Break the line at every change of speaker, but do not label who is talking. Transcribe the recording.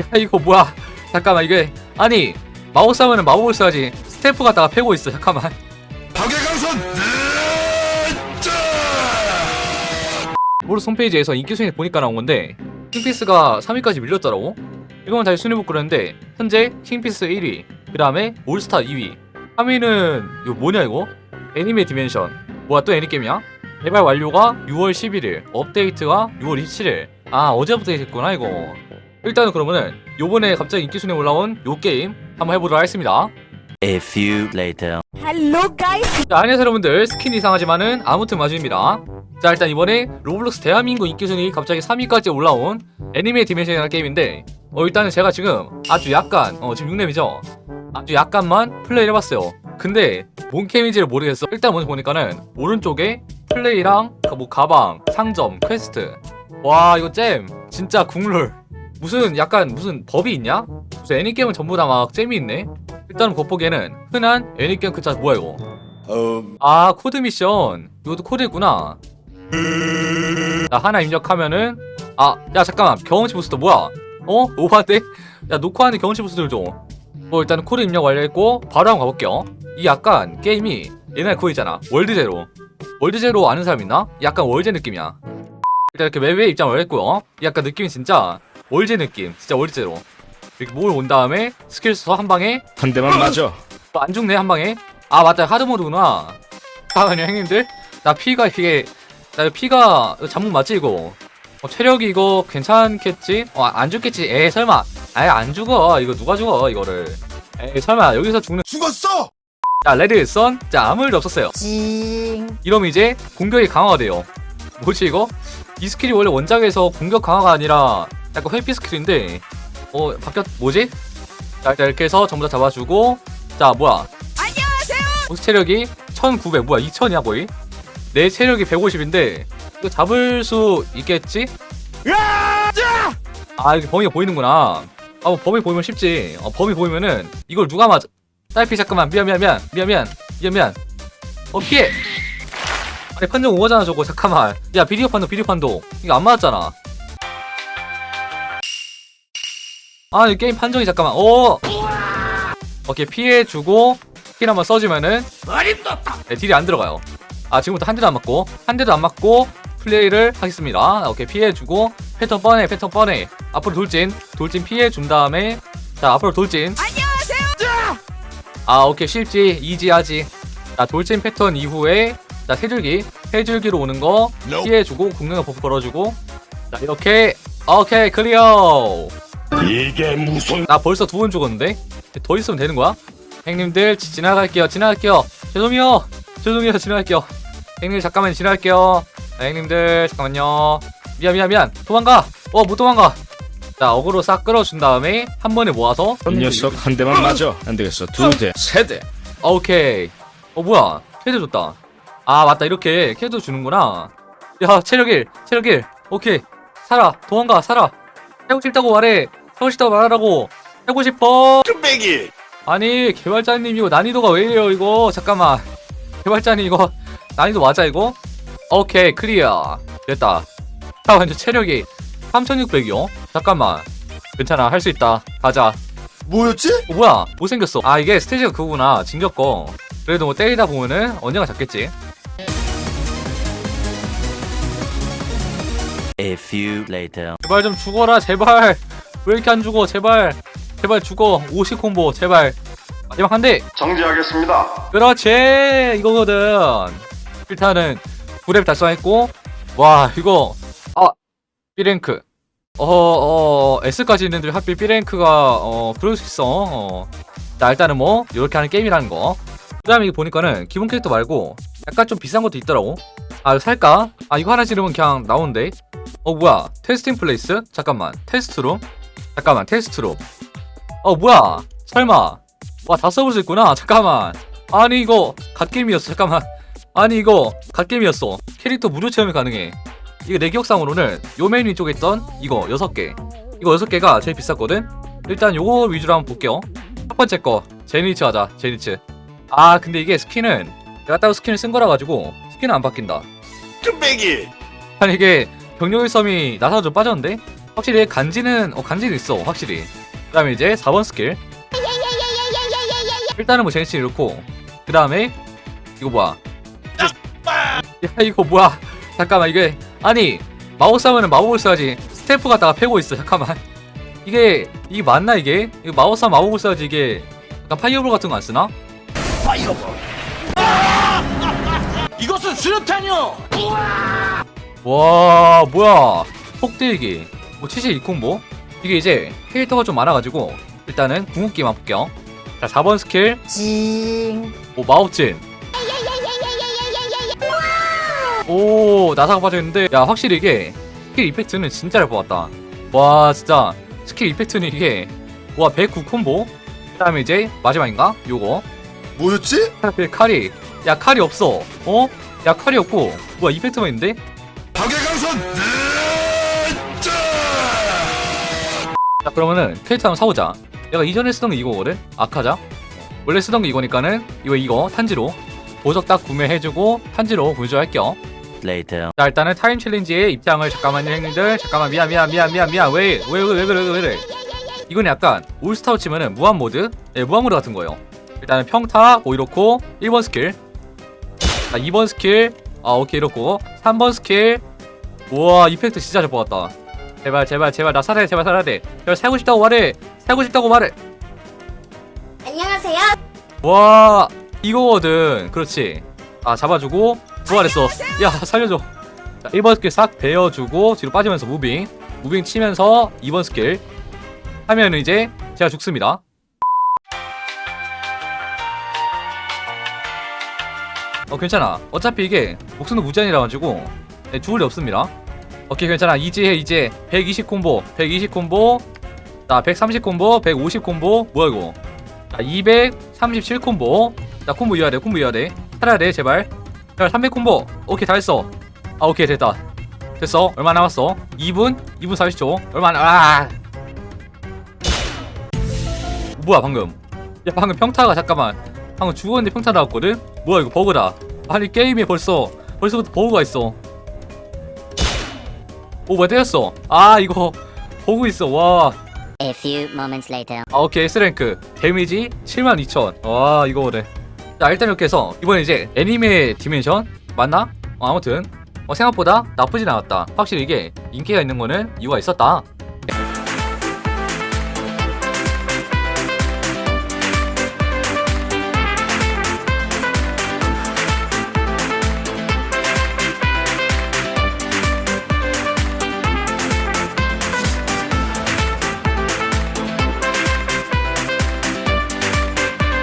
야 이거 뭐야? 잠깐만 이게 아니 마우스 하면은 마법을 써야지. 스태프 갖다가 패고 있어 잠깐만.
박예강선
모르 홈페이지에서 인기 순위 보니까 나온 건데 킹피스가 3위까지 밀렸더라고. 이거는 다시 순위 복구를 했는데 현재 킹피스 1위 그 다음에 올스타 2위. 3위는 이거 뭐냐 이거? 애니메 디멘션. 뭐야 또 애니게임이야? 개발 완료가 6월 11일 업데이트가 6월 27일. 아 어제부터 했구나 이거 일단은 그러면은 요번에 갑자기 인기 순위에 올라온 요 게임 한번 해보도록 하겠습니다.
A few later.
Hello guys.
자, 안녕하세요 여러분들. 스킨 이상하지만은 아무튼 마주입니다. 자 일단 이번에 로블록스 대한민국 인기순위 갑자기 3위까지 올라온 애니메 디멘션이라는 게임인데 어 일단은 제가 지금 아주 약간 어 지금 6렙이죠? 아주 약간만 플레이를 해봤어요. 근데 뭔 게임인지를 모르겠어. 일단 먼저 보니까는 오른쪽에 플레이랑 그뭐 가방 상점 퀘스트. 와 이거 잼. 진짜 국룰 무슨 약간 무슨 법이 있냐? 무슨 애니게임은 전부 다막 잼이 있네? 일단 겉보기에는 흔한 애니게임 그자 뭐야 이거? 아 코드 미션. 이것도 코드구나. 자 하나 입력하면은 아야 잠깐만. 경험치 부스터 뭐야? 어? 오바인데? 야 녹화하는 경험치 부스터를 줘뭐 일단 코드 입력 완료했고 바로 한번 가볼게요. 이 약간 게임이 옛날 그거 있잖아. 월드제로. 월드제로 아는 사람 있나? 약간 월제 느낌이야. 일단 이렇게 맵에 입장을 했고요. 이 약간 느낌이 진짜 월제 느낌. 진짜 월드제로. 이렇게 뭘온 다음에 스킬 써서 한 방에?
한 대만 맞아.
또안 죽네 한 방에? 아 맞다. 하드모드구나. 잠깐만요 형님들. 나 피가 이게 나 피가 잠못 맞지 이거? 어, 체력이 이거 괜찮겠지? 어 안 죽겠지. 에이 설마. 아예 안 죽어. 이거 누가 죽어 이거를. 에이 설마. 여기서 죽는
죽었어!
자 레드 선 자 아무 일도 없었어요.
징.
이러면 이제 공격이 강화가 돼요. 뭐지 이거? 이 스킬이 원래 원작에서 공격 강화가 아니라 약간 회피 스킬인데 어 바뀌었 뭐지? 자 일단 이렇게 해서 전부 다 잡아주고 자 뭐야? 보스 체력이 1900 뭐야 2000이야 거의? 내 체력이 150인데 이거 잡을 수 있겠지? 아 이렇게 범위가 보이는구나. 아 뭐 범위 보이면 쉽지. 어, 범위 보이면은 이걸 누가 맞아? 딸피 잠깐만. 미안 미안 미안. 미안 미안. 미안 미안. 어 피해 아니 판정 오거잖아 저거. 잠깐만. 야 비디오 판도 비디오 판도 이거 안 맞았잖아 아 이 게임 판정이 잠깐만. 오! 오케이 피해주고 스킬 한번 써주면은. 네, 딜이 안 들어가요. 아 지금부터 한 대도 안 맞고 한 대도 안 맞고 플레이를 하겠습니다. 오케이 피해주고 패턴 뻔해 패턴 뻔해. 앞으로 돌진 돌진 피해준 다음에 자 앞으로 돌진. 아 오케이 쉽지 이지하지. 자 돌진 패턴 이후에 자 세 줄기. 세 줄기로 오는 거 피해주고 공격력 버프 걸어주고. 자 이렇게. 오케이 클리어
이게 무슨
나 벌써 두 번 죽었는데? 더 있으면 되는 거야? 형님들 지- 지나갈게요 지나갈게요. 죄송해요. 죄송해요 지나갈게요. 형님 잠깐만 지나갈게요. 아, 형님들 잠깐만요. 미안 미안 미안. 도망가. 어 못 도망가. 자 어그로 싹 끌어준 다음에 한 번에 모아서
이 녀석 한 대만 맞아. 안 되겠어. 두대세대.
아, 오케이. 어 뭐야? 캐드 줬다. 아 맞다. 이렇게 캐드 주는구나. 야 체력 1 체력 1 오케이. 살아. 도망가 살아. 하고 싶다고 말해 싶다고 말하라고. 하고 싶어.
뚝배기.
아니 개발자님 이거 난이도가 왜 이래요 이거? 잠깐만. 개발자님 이거 난이도 맞아 이거? 오케이 클리어 됐다. 아 완전 체력이 3600이요? 잠깐만. 괜찮아 할 수 있다. 가자.
뭐였지?
어, 뭐야? 못생겼어. 아 이게 스테이지가 그거구나. 진격거. 그래도 뭐 때리다 보면은 언젠가 잡겠지.
A few later.
제발 좀 죽어라 제발 왜 이렇게 안 죽어? 제발. 제발 죽어. 50 콤보. 제발. 마지막 한 대.
정지하겠습니다.
그렇지. 이거거든. 일단은 9렙 달성했고. 와 이거. 아 B랭크. 어어 S까지 있는데 하필 B랭크가 어 그럴 수 있어. 어. 자 일단은 뭐 이렇게 하는 게임이라는 거 그 다음에 이거 보니까는 기본 캐릭터 말고 약간 좀 비싼 것도 있더라고. 아 살까? 아 이거 하나 지르면 그냥 나오는데. 어 뭐야? 테스팅 플레이스? 잠깐만. 테스트룸? 잠깐만 테스트룸 어 뭐야? 설마. 와 다 써볼 수 있구나. 잠깐만. 아니 이거 갓게임이었어. 잠깐만. 아니 이거 갓게임이었어. 캐릭터 무료 체험이 가능해. 이거 내 기억상으로는 요 메뉴 쪽에 있던 이거 6개. 이거 6개가 제일 비쌌거든? 일단 요거 위주로 한번 볼게요. 첫 번째 거 제니츠 하자 제니츠. 아 근데 이게 스킨은 내가 따로 스킨을 쓴 거라 가지고 스킨은 안 바뀐다.
뚝배기!
아니 이게 병력의 섬이 나사가 좀 빠졌는데 확실히 간지는 어 간지는 있어 확실히. 그 다음에 이제 4번 스킬. 일단은 뭐 제니치 이렇고 그 다음에 이거 뭐야? 야 이거 뭐야? 잠깐만 이게 아니 마법 싸면은 마법을 써야지. 스태프 갖다가 패고 있어 잠깐만. 이게 이게 맞나 이게? 이거 마법 싸 마법을 써야지 이게. 약간 파이어볼 같은 거 안 쓰나?
이것은 수류탄이요.
와 뭐야? 폭대기 뭐 72콤보? 이게 이제 캐릭터가 좀 많아가지고 일단은 궁극기만 볼게요. 자 4번 스킬.
징.
오 마법진 오 나사가 빠져있는데. 야 확실히 이게 스킬 이펙트는 진짜 잘 뽑았다. 와 진짜 스킬 이펙트는 이게 와 109 콤보? 그 다음에 이제 마지막인가? 요거.
뭐였지?
칼- 칼이 야 칼이 없어. 어? 야 칼이 없고. 뭐야 이펙트만 있는데? 자 그러면은 캐릭터 한번 사보자. 내가 이전에 쓰던 게 이거거든? 아카자? 원래 쓰던 게 이거니까는 이거 이거 탄지로 보석 딱 구매해주고 탄지로 구조할게요.
Later.
자 일단은 타임 챌린지의 입장을 잠깐만요 형님들. 잠깐만 미안 미안 미안 미안 미안. 왜왜 왜, 왜, 왜왜 그래? 이건 약간 올스타로 치면은 무한 모드? 예 무한 모드 같은 거예요. 일단은 평타 뭐 이렇고 1번 스킬. 자 2번 스킬. 아 오케이 이렇고 3번 스킬. 우와 이펙트 진짜 잘 뽑았다 제발 제발 제발 나 살아야 돼 제발 살아야 돼. 제발 살고 싶다고 말해. 살고 싶다고 말해.
안녕하세요.
와 이거거든. 그렇지. 아 잡아주고 부활했어. 야 살려줘. 자 1번 스킬 싹 베어주고 뒤로 빠지면서 무빙. 무빙 치면서 2번 스킬 하면 이제 제가 죽습니다. 어 괜찮아. 어차피 이게 목숨도 무제한이라 가지고 네, 죽을 리 없습니다 오케이 괜찮아 이지해 이제 120 콤보 120 콤보 자130 콤보 150 콤보 뭐야 이거 자, 237 콤보. 자, 콤보 이어야 돼, 콤보 이어야 돼. 살아야 돼, 제발. 제발, 300 콤보. 오케이, 다 했어. 아, 오케이, 됐다. 됐어. 얼마 남았어? 2분? 2분 40초. 얼마 남, 아! 뭐야, 방금. 야, 방금 평타가, 잠깐만. 방금 죽었는데 평타 나왔거든? 뭐야, 이거 버그다. 아니, 게임에 벌써, 벌써부터 버그가 있어. 오, 뭐야, 때렸어. 아, 이거, 버그 있어, 와.
A few moments later.
아 오케이 S랭크 데미지 72,000 와 이거 그래 자 일단 이렇게 해서 이번에 이제 애니메 디멘션 맞나? 어, 아무튼 어, 생각보다 나쁘진 않았다 확실히 이게 인기가 있는 거는 이유가 있었다